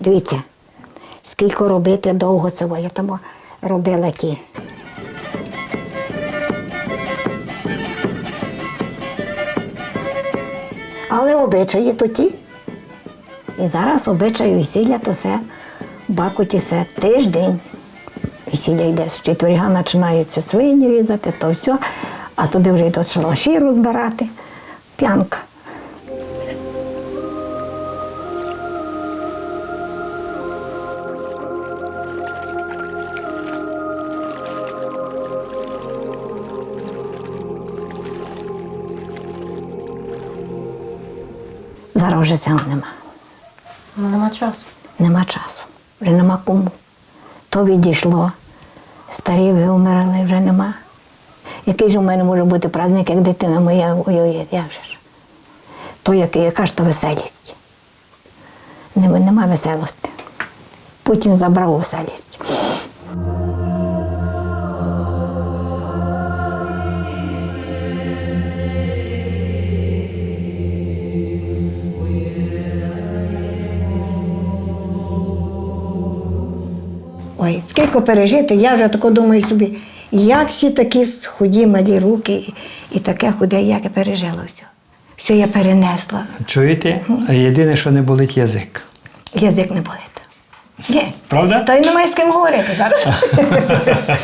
Дивіться, скільки робити довго цього. Я тому робила ті. Але обичаї то ті. І зараз обичаї весілля то все Бакуті все тиждень. Весілля йде з четверга починаються свині різати, то все, а туди вже йдуть шалаші розбирати. П'янка. Зараз вже цього нема. Ну, нема часу. Нема часу, вже нема кому. То відійшло. Старі вимерли, вже нема. Який ж у мене може бути праздник, як дитина моя воює, як же ж? То який, яка ж то веселість? Нема, нема веселості. Путін забрав веселість. Ой, скільки пережити, я вже тако думаю собі, як всі такі худі малі руки і, таке худе, як я пережила все. Все я перенесла. Чуєте? А єдине, що не болить язик. Язик не болить. Ні. Правда? Та й немає з ким говорити зараз.